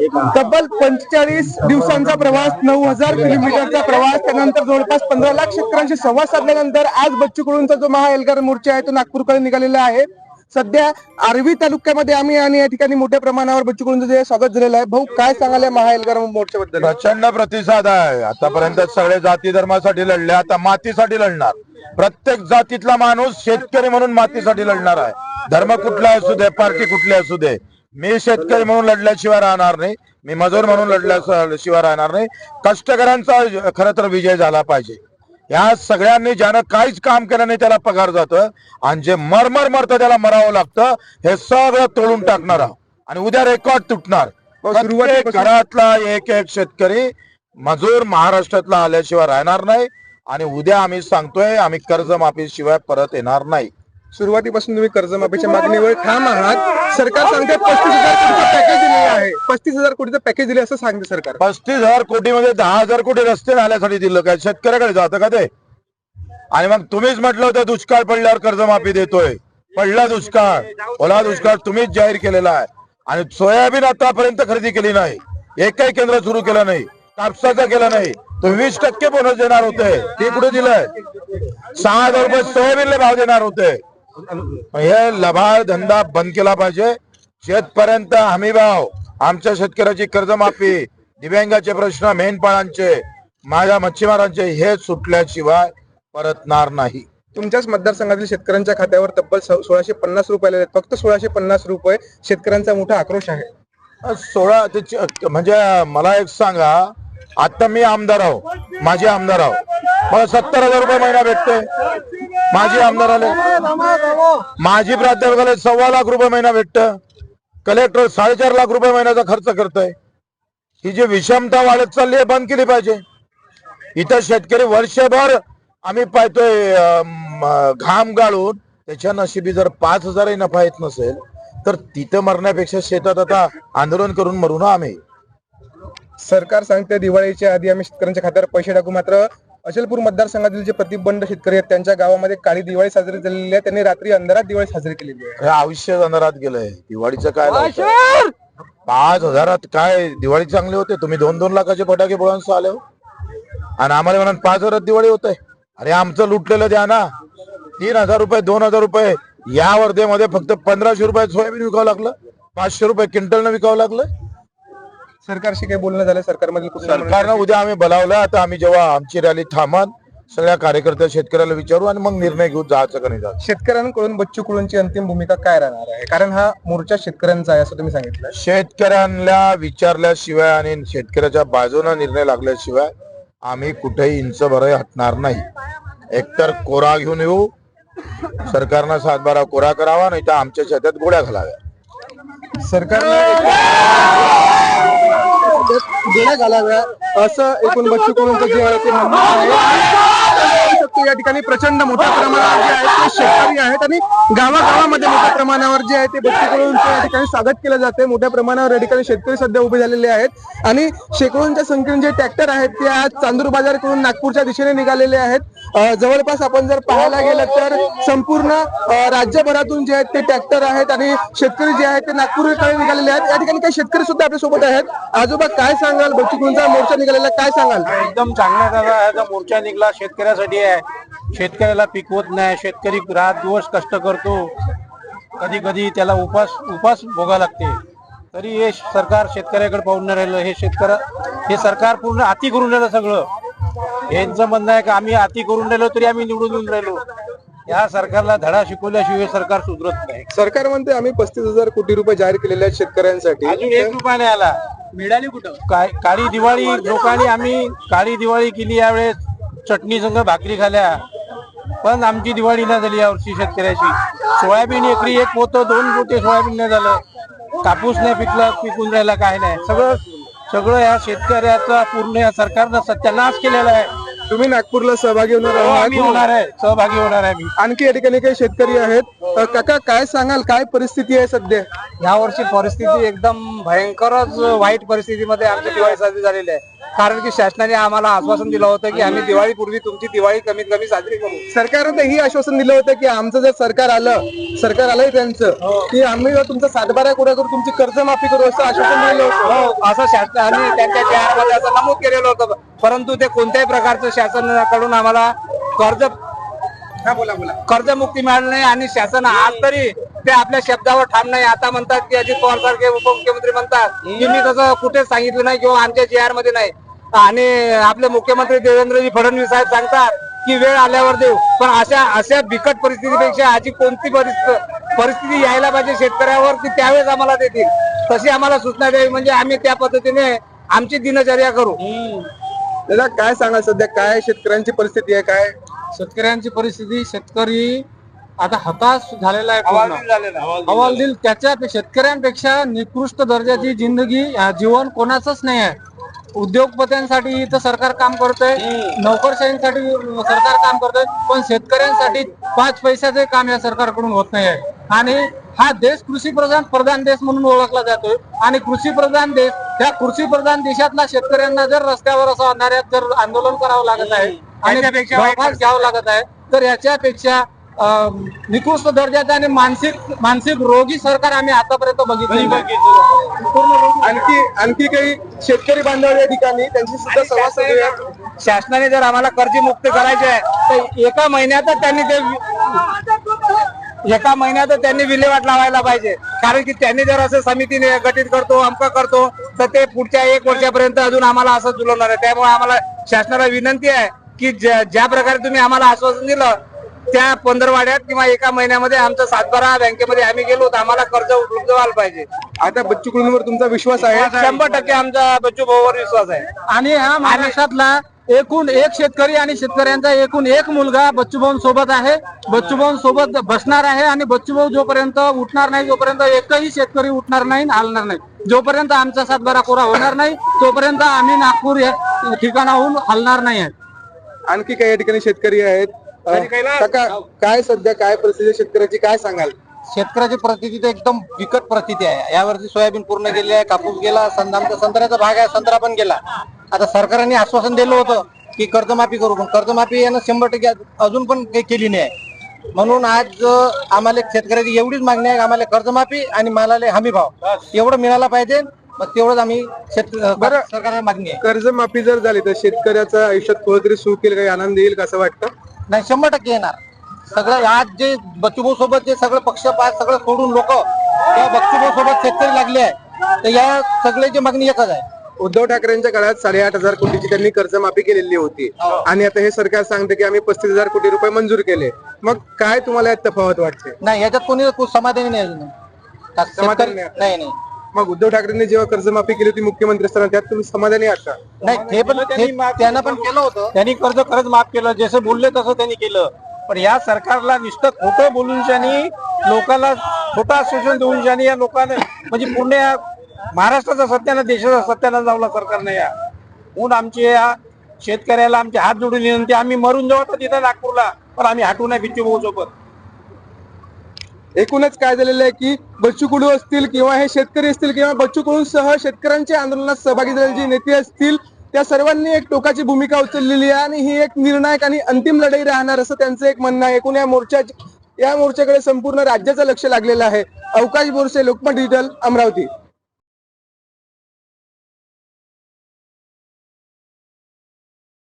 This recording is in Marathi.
तब्बल पंचेचाळीस दिवसांचा प्रवास नऊ हजार किलोमीटरचा प्रवास त्यानंतर जवळपास पंधरा लाख शेतकऱ्यांशी संवाद साधल्यानंतर आज बच्चू कडूंचा जो महाएल्गार मोर्चा आहे तो नागपूरकडे निघालेला आहे. सध्या आर्वी तालुक्यामध्ये आम्ही आणि या ठिकाणी मोठ्या प्रमाणावर बच्चू कडूंचं जे स्वागत झालेलं आहे. भाऊ काय सांगाल या महाएल्गार मोर्चाबद्दल? प्रचंड प्रतिसाद आहे. आतापर्यंत सगळे जाती धर्मासाठी लढले आता मातीसाठी लढणार. प्रत्येक जातीतला माणूस शेतकरी म्हणून मातीसाठी लढणार आहे. धर्म कुठला असू दे पार्टी कुठली असू दे मी शेतकरी म्हणून लढल्याशिवाय राहणार नाही. मी मजूर म्हणून लढल्याशिवाय राहणार नाही. कष्टकऱ्यांचा खर तर विजय झाला पाहिजे. या सगळ्यांनी ज्यानं काहीच काम केलं नाही त्याला पगार जातं. आणि जे मरमर मरतं त्याला मरावं लागतं. हे सगळं तोडून टाकणार. आणि उद्या रेकॉर्ड तुटणार. सुरुवातीपासून- घरातला एक एक शेतकरी मजूर महाराष्ट्रातला आल्याशिवाय राहणार नाही. आणि उद्या आम्ही सांगतोय आम्ही कर्जमाफी शिवाय परत येणार नाही. सुरुवातीपासून तुम्ही कर्जमाफीच्या मागणीवर ठाम आहात. सरकार सांगते पस्तीस हजार कोटीचं पॅकेज दिले आहे. पस्तीस हजार कोटीचं पॅकेज दिले असं सांगते सरकार. पस्तीस हजार कोटी मध्ये दहा हजार कोटी रस्ते झाल्यासाठी दिलं काय? शेतकऱ्याकडे जातं का ते? आणि मग तुम्हीच म्हटलं होतं दुष्काळ पडल्यावर कर्जमाफी देतोय. पडला दुष्काळ. ओला दुष्काळ तुम्हीच जाहीर केलेला आहे. आणि सोयाबीन आतापर्यंत खरेदी केली नाही. एकही केंद्र सुरू केलं नाही. कापसाचं केलं नाही. तुम्ही वीस टक्के बोनस देणार होते. ते कुठे दिलंय? सहा हजार रुपये सोयाबीनला भाव देणार होते. हे लभाळ धंदा बंद केला पाहिजे. शेतपर्यंत हमी भाव. आमच्या शेतकऱ्याची कर्जमाफी दिव्यांगाचे प्रश्न मेंढपाळांचे माझ्या मच्छीमारांचे हे सुटल्याशिवाय परतणार नाही. तुमच्याच मतदारसंघातील शेतकऱ्यांच्या खात्यावर तब्बल सोळाशे पन्नास रुपये आहेत. फक्त सोळाशे पन्नास रुपये शेतकऱ्यांचा मोठा आक्रोश आहे. सोळा म्हणजे मला एक सांगा. आता मी आमदार आहो. माझे आमदार आहो. मला सत्तर हजार रुपये महिना भेटतोय. माझे आमदार आले. माझी प्राध्यापकाला सव्वा लाख रुपये महिना भेटत. कलेक्टर साडेचार लाख रुपये महिन्याचा खर्च करतोय. ही जी विषमता वाढत चालली आहे बंद केली पाहिजे. इथं शेतकरी वर्षभर आम्ही पाहतोय घाम गाळून त्याच्या नशिबी जर पाच हजारही नफा येत नसेल तर तिथं मरण्यापेक्षा शेतात आता आंदोलन करून मरू ना आम्ही. सरकार सांगते दिवाळीच्या आधी आम्ही शेतकऱ्यांच्या खात्यावर पैसे टाकू मात्र अचलपूर मतदारसंघातील जे प्रतिबंध शेतकरी आहेत त्यांच्या गावामध्ये काळी दिवाळी साजरी झालेली आहे. त्यांनी रात्री अंधारात दिवाळी साजरी केलेली आहे. हे आयुष्य अंधारात गेलंय. दिवाळीचं काय लावताय? पाच हजारात काय? दिवाळी चांगली होते. तुम्ही दोन दोन लाखाचे फटाके बोळांसह आले हो. आणि आम्हाला म्हणून पाच हजारात दिवाळी होत आहे अरे आमचं लुटलेलं द्या ना. तीन हजार रुपये दोन हजार रुपये. या वर्धेमध्ये फक्त पंधराशे रुपयात सोयाबीन विकावं लागलं. पाचशे रुपये क्विंटलनं विकावं लागलं. सरकारशी काही बोलणं झालं सरकारमधील कुठल्या सरकारनं उद्या आम्ही बोलावलं आता आम्ही जेव्हा आमची रॅली थांबन सगळ्या कार्यकर्त्या शेतकऱ्याला विचारू आणि मग निर्णय घेऊ जायचं का नाही जायचं. शेतकऱ्यांकडून बच्चू कडूंची अंतिम भूमिका काय राहणार आहे? कारण हा मोर्चा शेतकऱ्यांचा आहे असं तुम्ही सांगितलं. शेतकऱ्यांना विचारल्याशिवाय आणि शेतकऱ्याच्या बाजूने निर्णय लागल्याशिवाय आम्ही कुठेही इंच भरही हटणार नाही. एकतर कोरा घेऊन येऊ सरकारनं सातबारा कोरा करावा नाही तर आमच्या शेतात गोळ्या घालाव्या. सरकारने गेल्या घालाव्या. असं एकूण बच्चू कडूंचं जे आहे ते म्हणणं आहे. पाहू शकतो या ठिकाणी प्रचंड मोठ्या प्रमाणावर जे आहे ते शेतकरी आहेत आणि गावागावामध्ये मोठ्या प्रमाणावर जे आहे ते बच्चू कडूंचं या ठिकाणी स्वागत केलं जाते मोठ्या प्रमाणावर या ठिकाणी शेतकरी सध्या उभे झालेले आहेत. आणि शेकडोंच्या संख्येने जे ट्रॅक्टर आहेत ते आज चांदूर बाजारकडून नागपूरच्या दिशेने निघालेले आहेत. जवळपास आपण जर पाहायला गेलं तर संपूर्ण अं, राज्यभरातून जे आहेत ते ट्रॅक्टर आहेत आणि शेतकरी जे आहेत ते नागपूरकडे निघालेले आहेत. या ठिकाणी काही शेतकरी सुद्धा आपल्यासोबत आहेत. आजोबा काय सांगाल? बच्चू कडूंचा मोर्चा निघालेला काय सांगाल? एकदम चांगला दादा हा जो मोर्चा निघला. शेतकऱ्यासाठी आहे. शेतकऱ्याला पिकवत नाही. शेतकरी रात दिवस कष्ट करतो. कधी कधी त्याला उपास उपास भोगा लागते. तरी हे सरकार शेतकऱ्याकडे पाहून राहिलं. हे शेतकऱ्या हे सरकार पूर्ण हाती करून राहिलं सगळं. यांचं म्हणणं आहे की आम्ही हाती करून राहिलो तरी आम्ही निवडून येऊन राहिलो. या सरकारला धडा शिकवल्याशिवाय हे सरकार सुधरत नाही. सरकार म्हणते आम्ही पस्तीस हजार कोटी रुपये जाहीर केलेले आहेत शेतकऱ्यांसाठी. अजून एक रुपया नाही आला. मिळाली कुठं? काय काळी दिवाळी लोकांनी आम्ही काळी दिवाळी केली यावेळेस चटणी संग भाकरी खाल्या. पण आमची दिवाळी नाही झाली यावर्षी शेतकऱ्याची. सोयाबीन एकरी एक पोतं दोन पोते सोयाबीन नाही झालं. कापूस नाही पिकला पिकून राहिला काय नाही. सगळं सगळं या शेतकऱ्याचा पूर्ण या सरकारनं सत्यानाश केलेला आहे. तुम्ही नागपूरला सहभागी होणार हो, आहात होणार आहे. सहभागी होणार आहे मी. आणखी या ठिकाणी काही शेतकरी आहेत. अ, काका काय सांगाल? काय परिस्थिती आहे सध्या? यावर्षी परिस्थिती एकदम भयंकरच वाईट परिस्थितीमध्ये आमची दिवाळी साजरी झालेली आहे. कारण की शासनाने आम्हाला आश्वासन दिलं होतं की आम्ही दिवाळीपूर्वी तुमची दिवाळी कमीत कमी साजरी करू. सरकारनं तेही आश्वासन दिलं होतं की आमचं जर सरकार आलं सरकार आलंय त्यांचं की आम्ही तुमचा सातबारा कोडा करू तुमची कर्जमाफी करू असं आश्वासन दिलं होतं. हो. असं शासनाने त्यांच्या JR मध्ये असं नमूद केलेलं होतं. परंतु ते कोणत्याही प्रकारचं शासनाकडून आम्हाला कर्ज हा बोला बोला. कर्जमुक्ती मिळाली नाही आणि शासन आज तरी ते आपल्या शब्दावर ठाम नाही. आता म्हणतात की अजित पवार सारखे उपमुख्यमंत्री म्हणतात. की मी तसं कुठेच सांगितलं नाही किंवा आमच्या जी आरमध्ये नाही. आणि आपले मुख्यमंत्री देवेंद्रजी फडणवीस साहेब सांगतात की वेळ आल्यावर देऊ. पण अशा अशा बिकट परिस्थितीपेक्षा आजी कोणती परिस्थिती परिस्थिती यायला पाहिजे शेतकऱ्यावर की त्यावेळेस आम्हाला देतील. तशी आम्हाला सूचना द्यावी म्हणजे आम्ही त्या पद्धतीने आमची दिनचर्या करू. दादा काय सांगा सध्या? काय शेतकऱ्यांची परिस्थिती आहे? काय? शेतकऱ्यांची परिस्थिती शेतकरी आता हताश झालेला आहे पूर्ण. हवालदिल त्याच्या शेतकऱ्यांपेक्षा निकृष्ट दर्जाची जिंदगी जीवन कोणाचंच नाही आहे. उद्योगपत्यांसाठी इथं सरकार काम करतंय नोकरशाहीसाठी सरकार काम करतंय पण शेतकऱ्यांसाठी पाच पैशाचे काम या सरकारकडून होत नाही आहे. आणि हा देश कृषी प्रधान प्रधान देश म्हणून ओळखला जातोय. आणि कृषी प्रधान देश त्या कृषी प्रधान देशातल्या शेतकऱ्यांना जर रस्त्यावर असं अंधाऱ्यात जर आंदोलन करावं लागत आहे आणि घ्यावं लागत आहे तर याच्यापेक्षा निकृष्ट दर्जाचं आणि मानसिक मानसिक रोगी सरकार आम्ही आतापर्यंत बघितलं आणखी आणखी काही शेतकरी बांधव या ठिकाणी त्यांची सुद्धा संवाद साधूया शासनाने जर आम्हाला कर्जमुक्त करायचे आहे तर एका महिन्यातच त्यांनी ते एका महिन्यातच त्यांनी विल्हेवाट लावायला पाहिजे. कारण की त्यांनी जर असं समितीने गठीत करतो अमक करतो तर ते पुढच्या एक वर्षापर्यंत अजून आम्हाला असं जुलवणार आहे त्यामुळे आम्हाला शासनाला विनंती आहे की ज्या ज्या प्रकारे तुम्ही आम्हाला आश्वासन दिलं त्या पंधरवाड्यात किंवा एका महिन्यामध्ये आमचा सातबारा बँकेमध्ये आम्ही गेलो तर आम्हाला कर्ज उपलब्ध व्हायला पाहिजे. आता बच्चू कडूंवर तुमचा विश्वास आहे? शंभर टक्के आमचा बच्चू भाऊवर विश्वास आहे. आणि हा महाराष्ट्रातला एकूण एक शेतकरी आणि शेतकऱ्यांचा एकूण एक मुलगा बच्चूभाऊ सोबत आहे. बच्चूभाऊ सोबत बसणार आहे आणि बच्चूभाऊ जोपर्यंत उठणार नाही जोपर्यंत एकही शेतकरी उठणार नाही हलणार नाही. जोपर्यंत आमचा सातबारा कोरा होणार नाही तोपर्यंत आम्ही नागपूर या ठिकाणाहून हलणार नाही आहे. आणखी काही या ठिकाणी शेतकरी आहेत? काका काय सध्या काय परिस्थिती शेतकऱ्याची काय सांगाल? शेतकऱ्याची परिस्थिती तर एकदम बिकट परिस्थिती आहे. यावर्षी सोयाबीन पूर्ण गेली आहे कापूस गेला आमचा संत्र्याचा भाग आहे संत्रा पण गेला. आता सरकारने आश्वासन दिलं होतं की कर्जमाफी करू पण कर्जमाफी यानं शंभर टक्के अजून पण काही केली नाही. आहे. म्हणून आज आम्हाला शेतकऱ्याची एवढीच मागणी आहे आम्हाला कर्जमाफी आणि मालाला हमी भाव. एवढं मिळाला पाहिजे मग तेवढंच आम्ही शेत बरं. सरकारला मागणी आहे. कर्जमाफी जर झाली तर शेतकऱ्याच्या आयुष्यात थोडं सुख येईल काही आनंद येईल का असं वाटतं? नाही शंभर टक्के येणार. सगळं आज जे बच्चूभाऊ सोबत जे सगळं पक्षपात सगळं सोडून लोक त्या बच्चूभाऊ सोबत शेतकरी लागले आहे तर या सगळ्याची मागणी एकच आहे. उद्धव ठाकरेंच्या काळात साडेआठ हजार कोटीची त्यांनी कर्जमाफी केलेली होती. आणि आता हे सरकार सांगते की आम्ही पस्तीस हजार कोटी रुपये मंजूर केले. मग काय तुम्हाला यात तफावत वाटते? नाही याच्यात कोणी समाधानी नाही अजून. का समाधानी शेतकरी- नाही. नाही नाही. मग उद्धव ठाकरेंनी जेव्हा कर्जमाफी केली होती मुख्यमंत्री असताना त्यात तुम्ही समाधानी आहात का? नाही हे पण त्यांना पण केलं होतं. त्यांनी कर्ज खरंच माफ केलं जसं बोलले तसं त्यांनी केलं. पण या सरकारला नुसतं खोटं बोलून शानी लोकांना खोटं आश्वासन देऊन शानी या लोकांना म्हणजे पूर्ण या महाराष्ट्राचा सत्यानं देशाचा सत्यानं जावला सरकारने या. म्हणून आमचे या शेतकऱ्याला आमचे हात जोडून विनंती आम्ही मरून जाऊ तर तिथं नागपूरला पण आम्ही हटू नाही बिच्चू भाऊ सोबत. एकूणच काय झालेलं आहे की बच्चू कडू असतील किंवा हे शेतकरी असतील किंवा बच्चू कडू सह शेतकऱ्यांच्या आंदोलनात सहभागी झालेले जे नेते असतील त्या सर्वांनी एक टोकाची भूमिका उचललेली आहे आणि ही एक निर्णायक आणि अंतिम लढाई राहणार असं त्यांचं एक म्हणणं आहे. एकूण या मोर्चा या मोर्चाकडे संपूर्ण राज्याचं लक्ष लागलेलं आहे. अवकाश बोरसे लोकमत डिजिटल अमरावती.